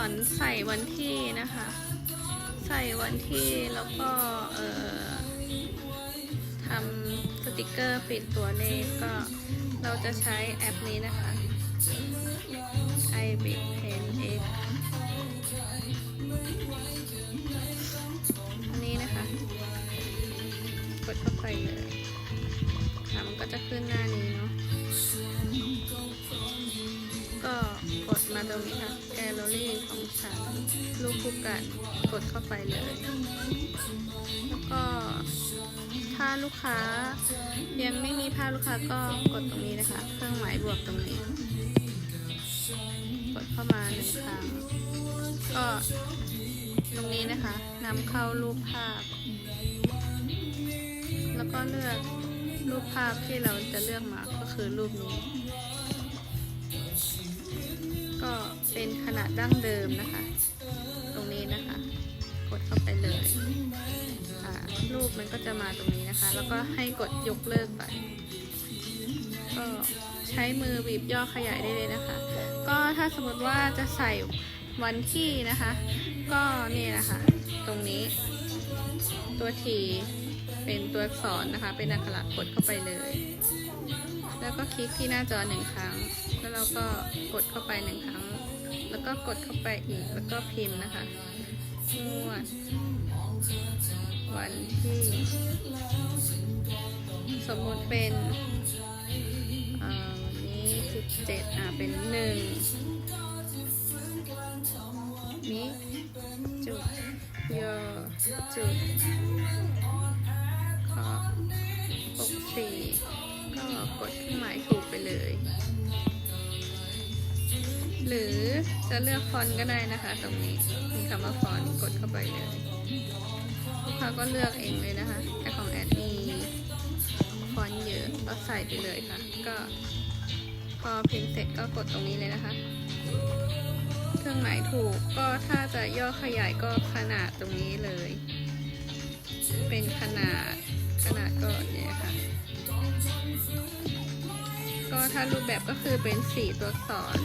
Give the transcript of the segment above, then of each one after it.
อนใส่วันที่นะคะ ใส่วันที่แล้วก็เอ่อทำสติกเกอร์ปิดตัวเลขก็เราจะใช้แอปนี้นะคะ i b i t Pen X คู่กันกดเข้าไปเลย แล้วก็ถ้าลูกค้ายังไม่มีภาพลูกค้าก็กดตรงนี้นะคะ เครื่องหมายบวกตรงนี้ กดเข้ามาหนึ่งครั้งก็ตรงนี้นะคะนำเข้ารูปภาพ แล้วก็เลือกรูปภาพที่เราจะเลือกมาก็คือรูปนี้ ก็เป็นขนาดดั้งเดิมนะคะ ดเข้าไปเลยรูปมันก็จะมาตรงนี้นะคะ แล้วก็ให้กดยกเลิกไป ก็ใช้มือบีบย่อขยายได้เลยนะคะ ก็ถ้าสมมติว่าจะใส่วันที่นะคะ ก็นี่นะคะ ตรงนี้ ตัวทีเป็นตัวอักษรนะคะ เป็นอักขระกดเข้าไปเลย แล้วก็คลิกที่หน้าจอหนึ่งครั้ง แล้วเราก็กดเข้าไปหนึ่งครั้ง แล้วก็กดเข้าไปอีก แล้วก็พิมพ์นะคะ งวด วันที่ สมมติเป็นวันนี้สิบเจ็ดอะ เป็นหนึ่งมิจุดยอจุดขอปกสี่ก็กดเครื่องหมายถูกไปเลย หรือจะเลือกฟอนต์ก็ได้นะคะตรงนี้มีคำว่าฟอนต์กดเข้าไปเลยลูกค้าก็เลือกเองเลยนะคะแต่ของแอดมีฟอนต์เยอะก็ใส่ไปเลยค่ะ ก็ พอพิมพ์เสร็จก็กดตรงนี้เลยนะคะ เครื่องหมายถูกก็ถ้าจะย่อขยายก็ขนาดตรงนี้เลย เป็นขนาดขนาดก็เนี่ยค่ะ ก็ถ้ารูปแบบก็คือเป็นสีตัวอักษร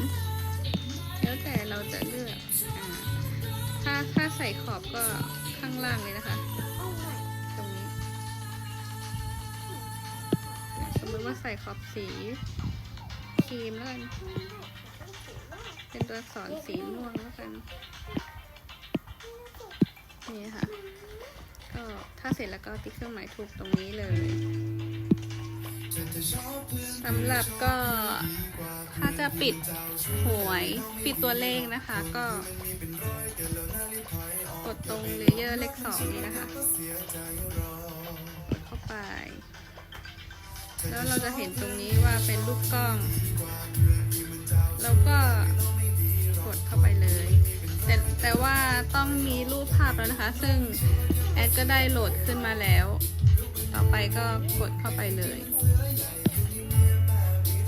แล้วแต่เราจะเลือกอ่าถ้าถ้าใส่ขอบก็ข้างล่างเลยนะคะ ตรงนี้อะสมมติว่าใส่ขอบสีครีมแล้วกัน เป็นตัวอักษรสีม่วงแล้วกัน นี่ค่ะ ก็ถ้าเสร็จแล้วก็ติ๊กเครื่องหมายถูกตรงนี้เลย สำหรับก็ถ้าจะปิดหวยปิดตัวเลขนะคะ ก็กดตรงเลเยอร์เลขสองนี้นะคะกดเข้าไป แล้วเราจะเห็นตรงนี้ว่าเป็นรูปกล้อง แล้วก็กดเข้าไปเลย แต่แต่ว่าต้องมีรูปภาพแล้วนะคะ ซึ่งแอดก็ได้โหลดขึ้นมาแล้ว ต่อไปก็กดเข้าไปเลย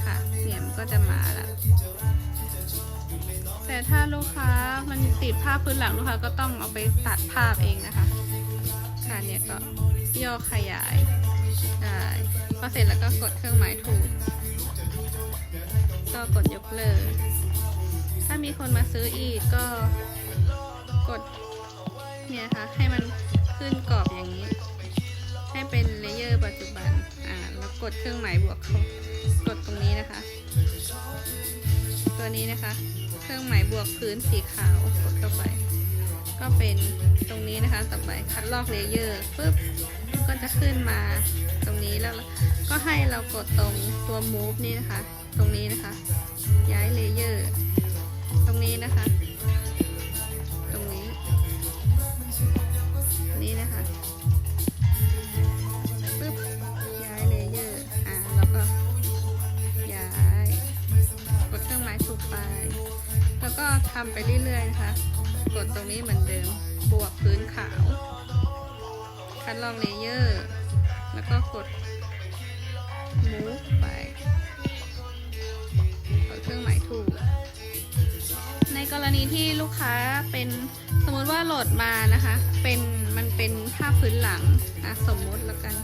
ค่ะเนี่ยมันก็จะมาละแต่ถ้าลูกค้ามันติดภาพพื้นหลังลูกค้าก็ต้องเอาไปตัดภาพเองนะคะค่ะเนี่ยก็ย่อขยายได้พอเสร็จแล้วก็กดเครื่องหมายถูก ก็กดยกเลิกถ้ามีคนมาซื้ออีกก็กดเนี่ยค่ะให้มันขึ้นกรอบอย่างนี้ ให้เป็นเลเยอร์ปัจจุบัน อ่า แล้วกดเครื่องหมายบวกเขากดตรงนี้นะคะ ตัวนี้นะคะ เครื่องหมายบวกพื้นสีขาวกดเข้าไป ก็เป็นตรงนี้นะคะ ต่อไปคัดลอกเลเยอร์ปุ๊บ ก็จะขึ้นมาตรงนี้แล้ว ก็ให้เรากดตรงตัว move นี่นะคะ ตรงนี้นะคะ ย้ายเลเยอร์ ตรงนี้นะคะ กดตรงนี้เหมือนเดิม บวกพื้นขาว คัดลอกเลเยอร์ แล้วก็กด move ไปกดเครื่องหมายถูก ในกรณีที่ลูกค้าเป็นสมมติว่าโหลดมานะคะ เป็นมันเป็นภาพพื้นหลังอะสมมติแล้วกัน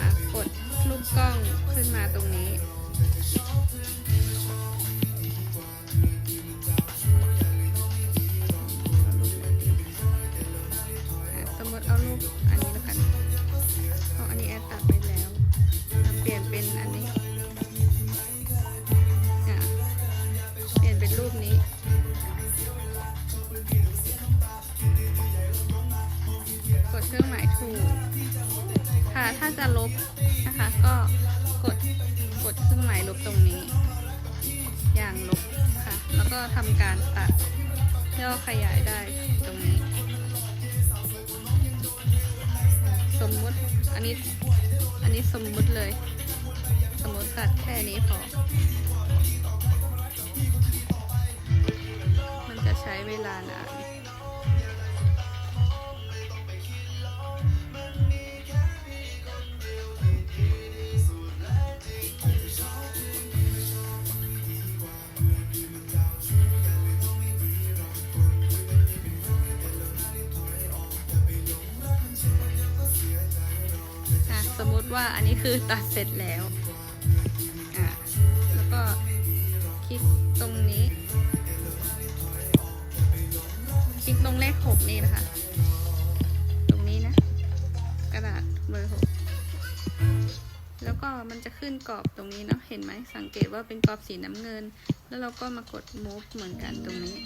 อะกดลูกกล้องขึ้นมาตรงนี้ ถ้าจะลบนะคะ ก็กดกดเครื่องหมายลบตรงนี้ อย่างลบค่ะ แล้วก็ทำการตัดย่อขยายได้ตรงนี้ สมมุติอันนี้อันนี้สมมุติเลย สมมุติตัดแค่นี้พอ มันจะใช้เวลานาน ว่าอันนี้คือตัดเสร็จแล้วอะแล้วก็คลิกตรงนี้ คลิกตรงเลขหกนี่นะคะ ตรงนี้นะ กระดาษเบอร์หกแล้วก็มันจะขึ้นกรอบตรงนี้เนาะเห็นไหมสังเกตว่าเป็นกรอบสีน้ำเงิน แล้วเราก็มากด move เหมือนกันตรงนี้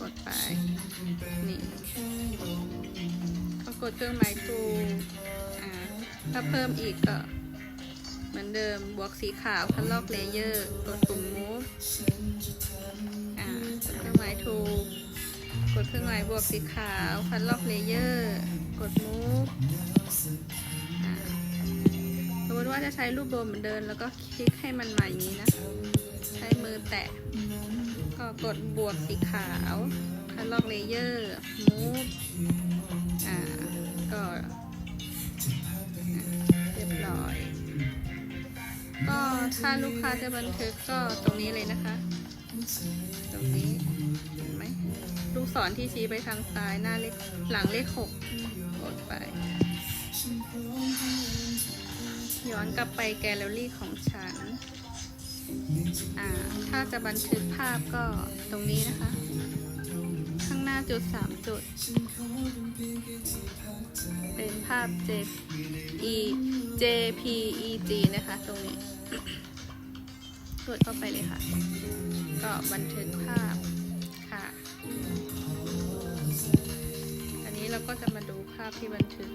กดไปนี่พอกดเครื่องหมายทูอ่า ถ้าเพิ่มอีกก็ เหมือนเดิมบวกสีขาวคันลอกเลเยอร์กดปุ่ม move อ่ากดเครื่องหมายทูก กดเครื่องหมายบวกสีขาวคันลอกเลเยอร์กด move อ่าสมมติว่าจะใช้รูปโดมเหมือนเดิมแล้วก็คลิกให้มันมาอย่างนี้นะ ใช้มือแตะ ก็กดบวกสีขาวคันลอกเลเยอร์ move อ่า เรียบร้อย ก็ถ้าลูกค้าจะบันทึกก็ตรงนี้เลยนะคะ ตรงนี้เห็นไหมลูกศรที่ชี้ไปทางซ้ายหน้าเลขหลังเลขหกกดไป ย้อนกลับไปแกลเลอรี่ของฉันอ่าถ้าจะบันทึกภาพก็ตรงนี้นะคะ ข้างหน้าจุดสามจุด เป็นภาพ J E JPEG นะคะ ตรงนี้กดเข้าไปเลยค่ะ ก็บันทึกภาพค่ะ อันนี้เราก็จะมาดูภาพที่บันทึก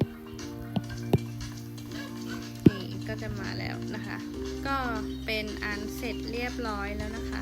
นี่ก็จะมาแล้วนะคะ ก็เป็นอันเสร็จเรียบร้อยแล้วนะคะ